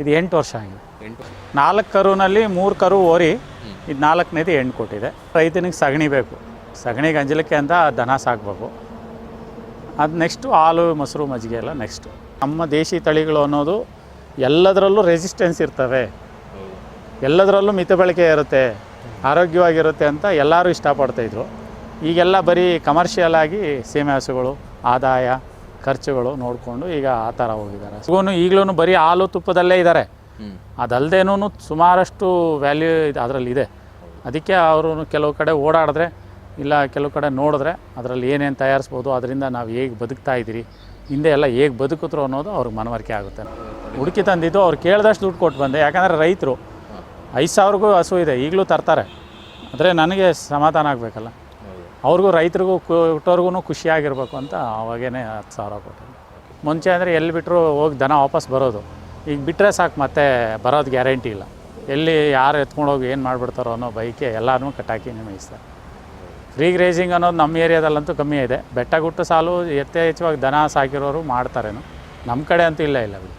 ಇದು ಎಂಟು ವರ್ಷ ಆಗಿದೆ. ಎಂಟು ನಾಲ್ಕು ಕರುನಲ್ಲಿ ಮೂರು ಕರು ಓರಿ ಇದು ನಾಲ್ಕನೇದು ಹೆಣ್ಣು ಕೊಟ್ಟಿದೆ. ರೈತನಿಗೆ ಸಗಣಿ ಬೇಕು. ಸಗಣಿ ಗಂಜಲಕ್ಕೆ ಅಂತ ದನ ಸಾಕಬೇಕು. ಅದು ನೆಕ್ಸ್ಟು ಹಾಲು ಮೊಸರು ಮಜ್ಜಿಗೆ ಎಲ್ಲ ನೆಕ್ಸ್ಟು ನಮ್ಮ ದೇಶಿ ತಳಿಗಳು ಅನ್ನೋದು ಎಲ್ಲದರಲ್ಲೂ ರೆಸಿಸ್ಟೆನ್ಸ್ ಇರ್ತವೆ. ಎಲ್ಲದರಲ್ಲೂ ಮಿತ ಬಳಕೆ ಇರುತ್ತೆ. ಆರೋಗ್ಯವಾಗಿರುತ್ತೆ ಅಂತ ಎಲ್ಲರೂ ಇಷ್ಟಪಡ್ತಾಯಿದ್ರು ಈಗೆಲ್ಲ ಬರೀ ಕಮರ್ಷಿಯಲ್ ಆಗಿ ಸೀಮೆ ಹಸುಗಳು ಆದಾಯ ಖರ್ಚುಗಳು ನೋಡಿಕೊಂಡು ಈಗ ಆ ಥರ ಹೋಗಿದ್ದಾರೆ. ಹಸುಗೂ ಈಗಲೂ ಬರೀ ಹಾಲು ತುಪ್ಪದಲ್ಲೇ ಇದ್ದಾರೆ. ಅದಲ್ಲದೇನೂ ಸುಮಾರಷ್ಟು ವ್ಯಾಲ್ಯೂ ಇದು ಅದರಲ್ಲಿ ಇದೆ. ಅದಕ್ಕೆ ಅವರು ಕೆಲವು ಕಡೆ ಓಡಾಡಿದ್ರೆ ಇಲ್ಲ ಕೆಲವು ಕಡೆ ನೋಡಿದ್ರೆ ಅದರಲ್ಲಿ ಏನೇನು ತಯಾರಿಸ್ಬೋದು ಅದರಿಂದ ನಾವು ಹೇಗೆ ಬದುಕ್ತಾ ಇದ್ದೀರಿ ಹಿಂದೆ ಎಲ್ಲ ಹೇಗೆ ಬದುಕಿದ್ರು ಅನ್ನೋದು ಅವ್ರಿಗೆ ಮನವರಿಕೆ ಆಗುತ್ತೆ. ಹುಡುಕಿ ತಂದಿದ್ದು ಅವ್ರು ಕೇಳಿದಷ್ಟು ದುಡ್ಡು ಕೊಟ್ಟು ಬಂದೆ. ಯಾಕಂದರೆ ರೈತರು ಐದು ಸಾವಿರಗೂ ಹಸು ಇದೆ ಈಗಲೂ ತರ್ತಾರೆ. ಆದರೆ ನನಗೆ ಸಮಾಧಾನ ಆಗಬೇಕಲ್ಲ. ಅವ್ರಿಗೂ ರೈತರಿಗೂ ಕೊಟ್ಟವ್ರಿಗೂ ಖುಷಿಯಾಗಿರ್ಬೇಕು ಅಂತ ಅವಾಗೇ ಹತ್ತು ಸಾವಿರ ಕೊಟ್ಟರು ಮುಂಚೆ ಅಂದರೆ ಎಲ್ಲಿ ಬಿಟ್ಟರು ಹೋಗಿ ದನ ವಾಪಸ್ ಬರೋದು. ಈಗ ಬಿಟ್ಟರೆ ಸಾಕು, ಮತ್ತೆ ಬರೋದು ಗ್ಯಾರಂಟಿ ಇಲ್ಲ. ಎಲ್ಲಿ ಯಾರು ಎತ್ಕೊಂಡೋಗಿ ಏನು ಮಾಡಿಬಿಡ್ತಾರೋ ಅನ್ನೋ ಬೈಕೆ ಎಲ್ಲರೂ ಕಟ್ಟಾಕಿ ಮೇಯಿಸ್ತಾರೆ ಫ್ರೀ ಗ್ರೇಜಿಂಗ್ ಅನ್ನೋದು ನಮ್ಮ ಏರಿಯಾದಲ್ಲಂತೂ ಕಮ್ಮಿ ಇದೆ. ಬೆಟ್ಟ ಗುಟ್ಟು ಸಾಲು ಯಥೇಚ್ಛವಾಗಿ ದನ ಸಾಕಿರೋರು ಮಾಡ್ತಾರೇನು. ನಮ್ಮ ಕಡೆ ಅಂತೂ ಇಲ್ಲ ಇಲ್ಲ ಬಿಡಿ.